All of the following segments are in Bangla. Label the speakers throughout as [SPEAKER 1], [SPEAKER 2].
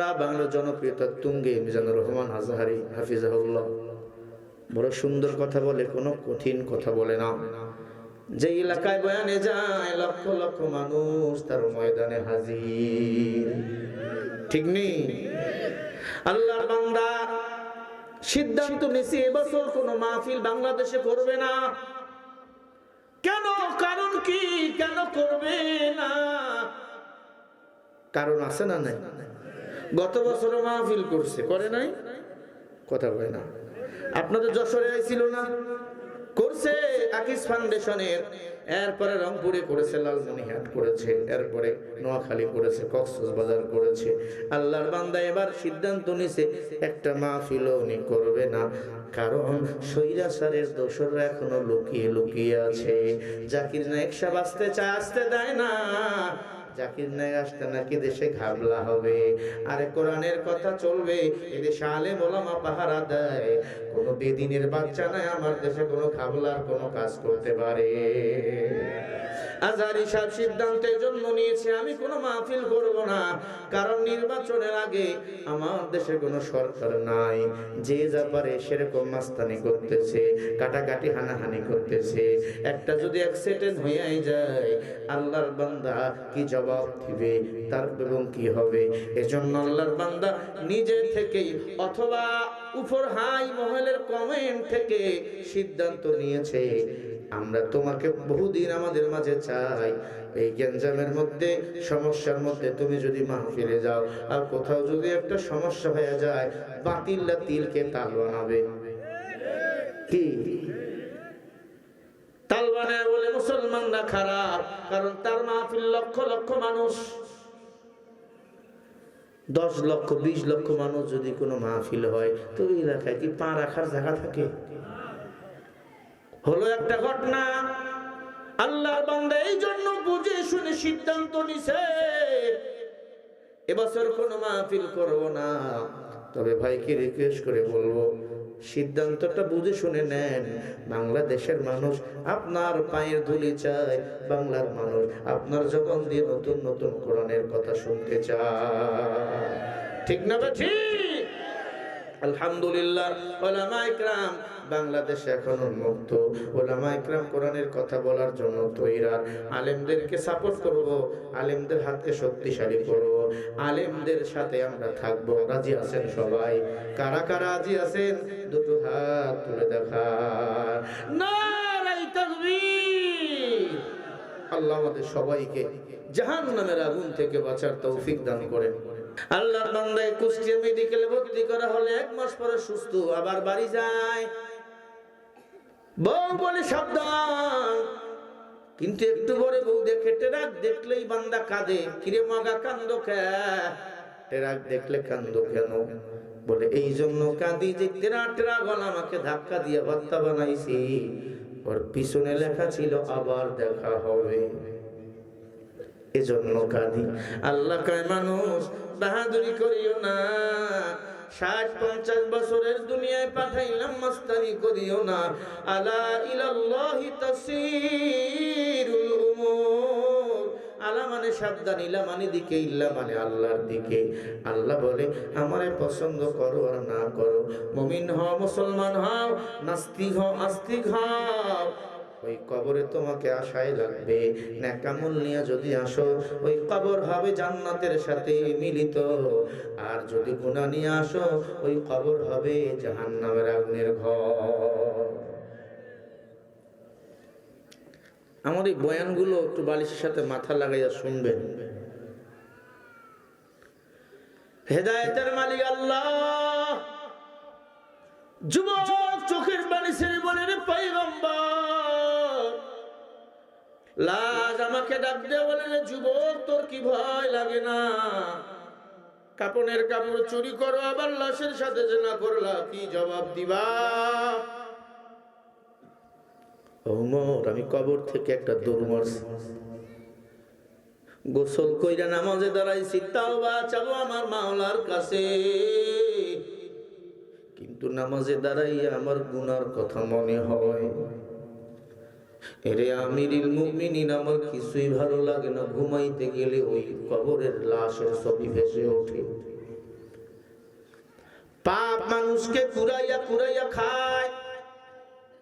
[SPEAKER 1] সারা বাংলার জনপ্রিয়তার তুঙ্গে মিজানুর রহমান হাজাহারি হাফিজাহুল্লাহ। বড় সুন্দর কথা বলে, কোনো কঠিন কথা বলে না। যে এলাকায় বয়ানে যায়, লক্ষ লক্ষ মানুষ তার ময়দানে হাজির। ঠিক নেই? আল্লাহর বান্দা সিদ্ধান্ত নিছে এবছর কোনো মাহফিল বাংলাদেশে করবে না। কেন? কারণ কি? কেন করবে না? কারণ আছে না নাই? গত বছর মাহফিল করছে, করে নাই? কথা বলে না। আপনাদের যশোরে ছিল না? করছে আকিস ফাউন্ডেশনের। এরপরে রংপুরে করেছে লালমনিহাট করেছে, এরপরে নোয়াখালী করেছে, কক্সবাজার করেছে। আল্লাহর বান্দা এবার সিদ্ধান্ত নিছে, একটা মাহফিলও উনি করবে না। কারণ সৈরাসারের দোসররা এখনও লুকিয়ে লুকিয়ে আছে। জাকির নায়ক সাহেব আসতে চা আসতে দেয় না। জাকির নায়ক আসতে নাকি দেশে ঘাবলা হবে? আরে কোরআনের কথা চলবে, এদেশে আলে ওলামা পাহারা দেয়। কোনো বেদিনের বাচ্চা নাই, আমার দেশে কোনো ঘাবলার কোনো কাজ করতে পারে। আজহারি সাহেব সিদ্ধান্ত এই জন্য নিয়েছে, আমি কোনো মাহফিল করব না। কারণ নির্বাচনের আগে আমার দেশে কোনো সরকার নাই। যে যা পারে সেরকম মাস্তানি করতেছে, কাটাকাটি হানাহানি করতেছে। একটা যদি অ্যাক্সিডেন্ট হয়ে যায়, আল্লাহর বান্দা কি জবাব দিবে? তার এবং কি হবে? এজন্য আল্লাহর বান্দা নিজে থেকেই অথবা উপর হাই মহলের কমেন্ট থেকে সিদ্ধান্ত নিয়েছে, আমরা তোমাকে বহুদিন আমাদের মাঝে চাই। এই গ্যাঞ্জামের মধ্যে, সমস্যার মধ্যে তুমি যদি মাহফিলে যাও, আর কোথাও যদি একটা সমস্যা হয়ে যায়, বাতিল্লা তিলকে তাল বানাবে। কি? তাল বানায় বলে মুসলমানরা খারাপ, কারণ তার মাহফিল লক্ষ লক্ষ মানুষ। দশ লক্ষ, বিশ লক্ষ মানুষ যদি কোনো মাহফিল হয়, তো ওই এলাকায় কি পা রাখার জায়গা থাকে? হলো একটা ঘটনা। আল্লাহর বান্দা এই জন্য বুঝে শুনে সিদ্ধান্ত নিছে, এবছর কোনো মাহফিল করব না। তবে ভাইকে রিকোয়েস্ট করে বলব সিদ্ধান্তটা বুঝে শুনে নেন, বাংলাদেশের মানুষ আপনার পায়ের ধুলি চায়, বাংলার মানুষ আপনার জবান দিয়ে নতুন নতুন কোরআনের কথা শুনতে চায়। ঠিক না ঠিক আলহামদুলিল্লাহ কোরআনের কথা বলার জন্য তৈরার। আলেমদেরকে সাপোর্ট করব, আলেমদের হাতকে শক্তিশালী করব। আলেমদের সাথে আমরা থাকব। রাজি আছেন সবাই? কারা কারা রাজি আছেন? দুটো হাত তুলে দেখা আল্লাহ আমাদের সবাইকে জাহান নামের আগুন থেকে বাঁচার তৌফিক দান করেন। আল্লাহর বান্দায় কুষ্টিয়া মেডিকেলে ভর্তি করা হলে এক মাস পরে সুস্থ আবার বাড়ি যায়। বউ বলে সাবধান। কিন্তু একটু পরে বউ দেখে টেরাক দেখলেই বান্দা কাঁদে, কিরে মাগা, কান্দ টেরাক দেখলে, কান্দ কেন? বলে এই জন্য কাঁদি যে টেরা টেরা গলা আমাকে ধাক্কা দিয়ে ভত্তা বানাইছি। ওর পিছনে লেখা ছিল, আবার দেখা হবে। এজন্য কাঁদি। আল্লাহ কয়, মানুষ, বাহাদুরি করিও না। ষাট, পঞ্চাশ বছরের দুনিয়ায় পাঠাইলাম, মাস্তানি করিও না। আলা ইলাল্লাহি তাসিরুল উমুর। আলা মানে সাবধান, ইলা মানে দিকে, ইল্লা মানে আল্লাহর দিকে। আল্লাহ বলে, আমারে পছন্দ করো আর না করো। মুমিন হও, মুসলমান হও, নাস্তিক হও, আস্তিক হও। ওই কবরে তোমাকে আশায় লাগবে। ন্যাকামূল নিয়ে যদি আসো, ওই কবর হবে জান্নাতের সাথে মিলিত। আর যদি গুণা নিয়ে আসো, ওই কবর হবে জাহান্নামের আগুনের ঘর। আমার এই বয়ানগুলো একটু বালিশের সাথে মাথা লাগাইয়া শুনবেন। হেদায়েতের মালিক আল্লাহ। চোখের ছেড়ে বলে রে পাইগম্বর লাজ আমাকে ডাক বলে রে যুবক, তোর কি ভয় লাগে না? কাপনের কাপড় চুরি করো, আবার লাশের সাথে যে না করলা, কি জবাব দিবা? ওমর আমি কবর থেকে একটা দৌড় গোসল কইরা নামাজে দাঁড়াইছি তাও বা চাবো আমার মাওলার কাছে। কিন্তু নামাজে দাঁড়াইয়া আমার গুনার কথা মনে হয়, এরে আমিরিল মুমিনিন, আমার কিছুই ভালো লাগে না। ঘুমাইতে গেলে ওই কবরের লাশের ছবি ভেসে ওঠে। পাপ মানুষকে কুড়াইয়া কুড়াইয়া খায়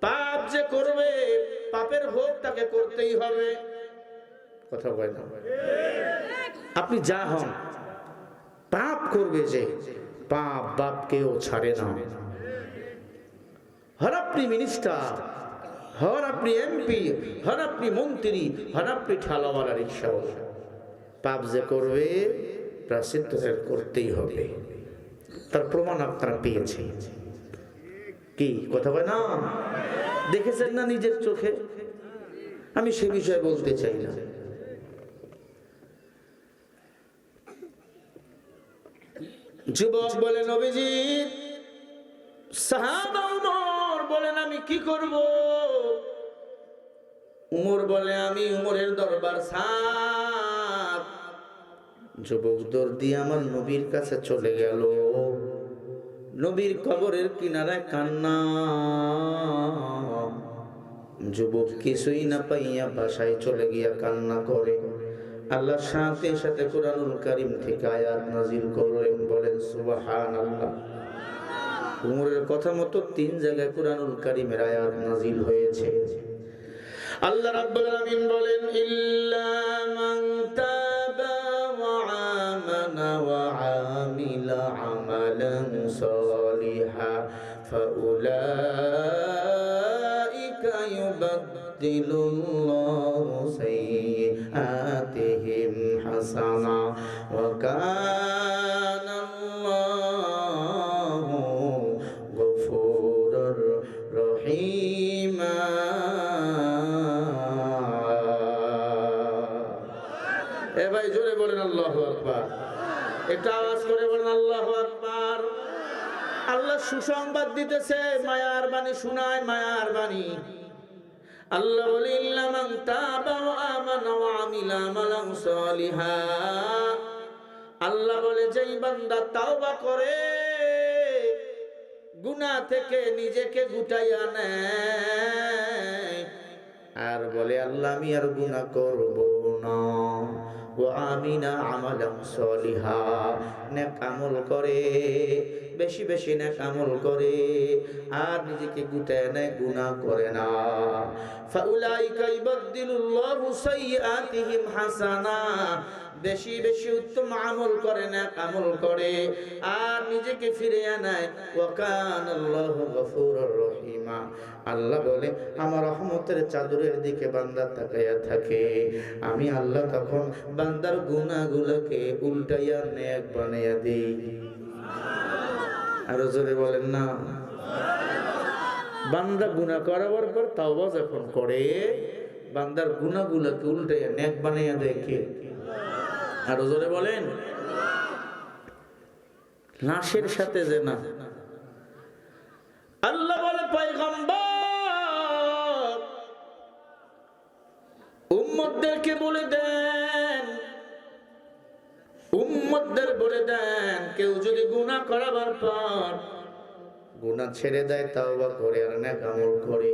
[SPEAKER 1] পাপ যে করবে, পাপের ভোগ তাকে করতেই হবে। কথা বলে না। আপনি যা হন, পাপ করবে যে, পাপ বাপকেও ছাড়ে না। হর আপনি মিনিস্টার হর আপনি এমপি হর আপনি মন্ত্রী হর আপনি ঠালাওয়ালা রিক্সাওয়ালা। পাপ যে করবে প্রাসিদ্ধ করতেই হবে। তার প্রমাণ আপনারা পেয়েছেন। কি? কথা বলে না। দেখেছেন না নিজের চোখে? আমি সে বিষয়ে বলতে চাই না। যুবক বলে নবীজি সাহাবা বলেন, আমি কি করব? উমর বলে, আমি উমরের দরবার সাপ যুবক দৌড় দিয়ে আমার নবীর কাছে চলে গেল। নবীর কবরের কিনারায় কান্না। যুবক কিছুই না পাইয়া বাসায় চলে গিয়া কান্না করে। আল্লাহ সাথে সাথে কোরআনুল কারিম থেকে আয়াত নাজিল করলেন, বলেন সুবাহান আল্লাহ উমরের কথা মতো তিন জায়গায় কোরআনুল কারিমের আয়াত নাজিল হয়েছে। আল্লাহ রাব্বুল আলামিন বলেন, ইল্লা মান তাবা ওয়া আমানা ওয়া আমিলা আমালান সালিহা ফাউলাইকা ইউবাদদিলুল্লাহু সাইয়্যাতিহিম হাসানা ওয়া কানা আল্লাহু গফুরুর রহিমা এ ভাই জোরে বলেন আল্লাহ আকবার। একটু আল্লাহ সুসংবাদ দিতেছে, মায়ার বাণী শোনায়, মায়ার বাণী। আল্লাহ বলে, ইল্লা মান তাবা ওয়া আমানা ওয়া আমিলা আমালান সালিহা। আল্লাহ বলে, যেই বান্দা তাওবা করে, গুনাহ থেকে নিজেকে গুটাইয়া নেয়। আর বলে, আল্লাহ, আমি আর গুনাহ করব না। ও আমিনা আমালাম সলিহা। নেক আমল করে। বেশি বেশি নেক আমল করে, আর নিজেকে গুটায় নেয়, গুনাহ করে না। ফাউলাইকা ইবাদদিলুল্লাহু সাইয়্যাতিহিম হাসানা। বেশি বেশি উত্তম আমল করে না আমল করে, আর নিজেকে ফিরে আনায়। ওয়াকান আল্লাহ গফুরুর রহিমা। আল্লাহ বলে, আমার রহমতের চাদরের দিকে বান্দা তাকাইয়া থাকে। আমি আল্লাহ তখন বান্দার গুনাহগুলোকে উল্টাইয়া নেক বানাইয়া দিই। আরও জোরে বলেন না। বান্দা গুনাহ করাবার পর তাওবা যখন করে, বান্দার গুনাহগুলোকে উল্টাইয়া নেক বানাইয়া কে? আরও জোরে বলেন। লাশের সাথে যে না। আল্লাহ বলে উম্মতদেরকে বলে দেন উম্মতদের বলে দেন, কেউ যদি গুনাহ করাবার পর গুনাহ ছেড়ে দেয় তাও বা করে আর নেক আমল করে।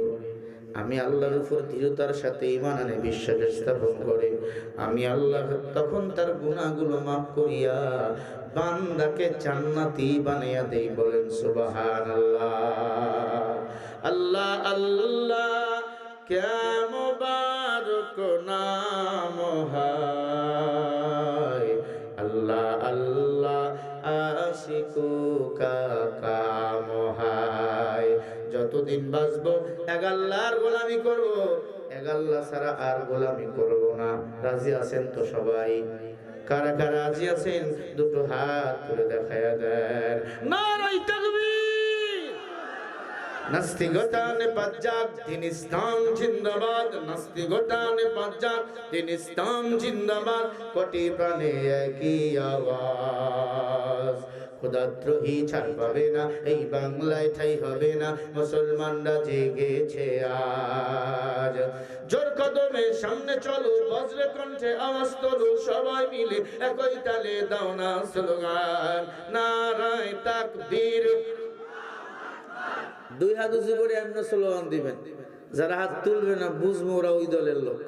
[SPEAKER 1] আমি আল্লাহর উপর দৃঢ়তার সাথে ইমান আনে, বিশ্বাস স্থাপন করে। আমি আল্লাহ তখন তার গুনাহগুলো মাফ করিয়া বান্দাকে জান্নাতি বানাইয়া দেই, বলেন সুবহানাল্লাহ। আল্লাহ আল্লাহ, কেমবারক নাম হায়। আশিকু কাম হায় যতদিন বাঁচবো, এক আল্লাহর গোলামি করব। এক আল্লাহ ছাড়া আর গোলামি করব না। রাজি আছেন তো সবাই? কারা কারা রাজি আছেন? দুটো হাত তুলে দেখায়া দেন। নারাই নাস্তিকতানে পাজ্জাক দিন ইসলাম জিন্দাবাদ। নাস্তিকতানে পাজ্জাক দিন ইসলাম জিন্দাবাদ। কোটি প্রাণে একই আওয়াজ। খোদাদ্রোহী ছাড় পাবে না, এই বাংলায় ঠাই হবে না, মুসলমানরা জেগেছে আজ। জোর কদমে সামনে চলো, বজ্রে কণ্ঠে আওয়াজ তোলো, সবাই মিলে একই তালে দাও না স্লোগান, নারায় তাকবীর। দুই হাত উঁচু করে এমন স্লোগান দিবেন, যারা হাত তুলবে না, বুঝব ওরা ওই দলের লোক।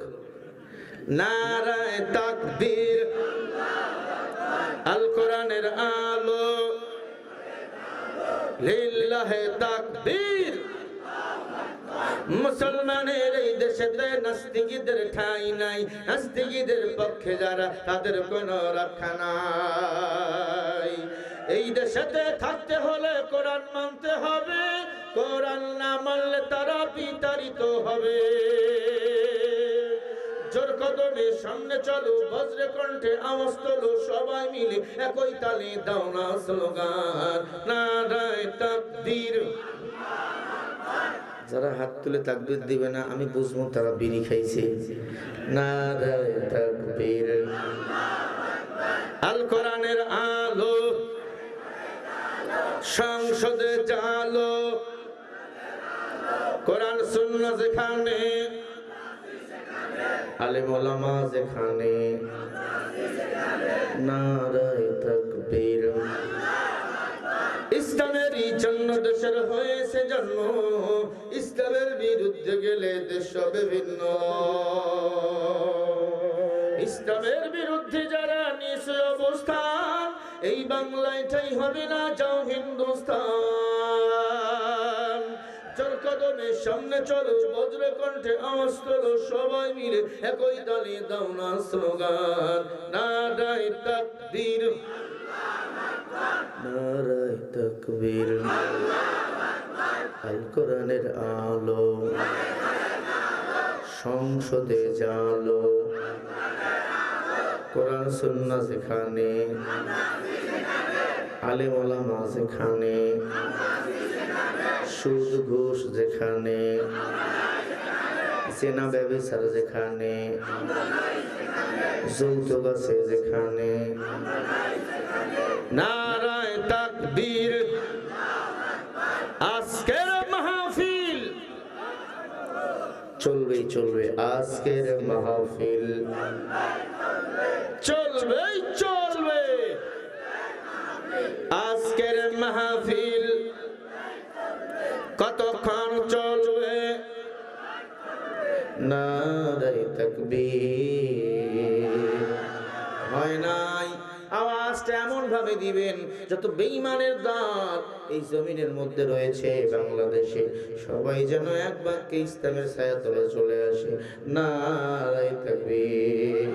[SPEAKER 1] নারায় তাকবীর। আল কোরআনের আলো মুসলমানের এই দেশেতে নাস্তিকীদের ঠাঁই নাই। নাস্তিকীদের পক্ষে যারা, তাদের কোনো রক্ষা নাই। এই দেশেতে থাকতে হলে কোরআন মানতে হবে। কোরআন না মানলে তারা বিতাড়িত হবে। জোর কদমে সামনে চলো, বজ্রে কণ্ঠে আওয়াজ তোলো, সবাই মিলে একই তালে দাও না স্লোগান। নারায় তাকবীর যারা হাত তুলে তাকবীর দিবে না, আমি বুঝব তারা বিড়ি খাইছে। নারায় তাকবীর। আল কোরআনের আলো। সংসদে জালো। কোরআন শূন্য যেখানে আলেম ওলামা যেখানে নারায় তাকবীর। ইসলামেরই জন্য দেশের হয়েছে জন্ম, ইসলামের বিরুদ্ধে গেলে দেশ হবে ভিন্ন ইসলামের বিরুদ্ধে যারা নিচে অবস্থান, এই বাংলাটাই হবে না, যাও হিন্দুস্তান। কদমে সামনে চলো, বজ্র কণ্ঠে আওয়াজ তোলো, সবাই মিলে একই দলে দাও না স্লোগান। নারায় তাকবীর। নারায় তাকবীর। আল কোরআনের আলো। সংসদে জালো। কোরআন সুন্না যেখানে। আলেম ওলামা যেখানে। সুদ ঘুষ যেখানে, সেনা ব্যবসার যেখানে যৌতুক আছে যেখানে, নারায় তাকবীর, আজকের মাহফিল। চলবে চলবে, আজকের মাহফিল। চলবে চলবে, আজকের মাহফিল। নারায় হয় নাই। আওয়াজটা এমন ভাবে দিবেন, যত বেইমানের দাঁত এই জমিনের মধ্যে রয়েছে বাংলাদেশে, সবাই যেন এক বাক্যে ইসলামের ছায়া তলে চলে আসে, নারায় তাকবীর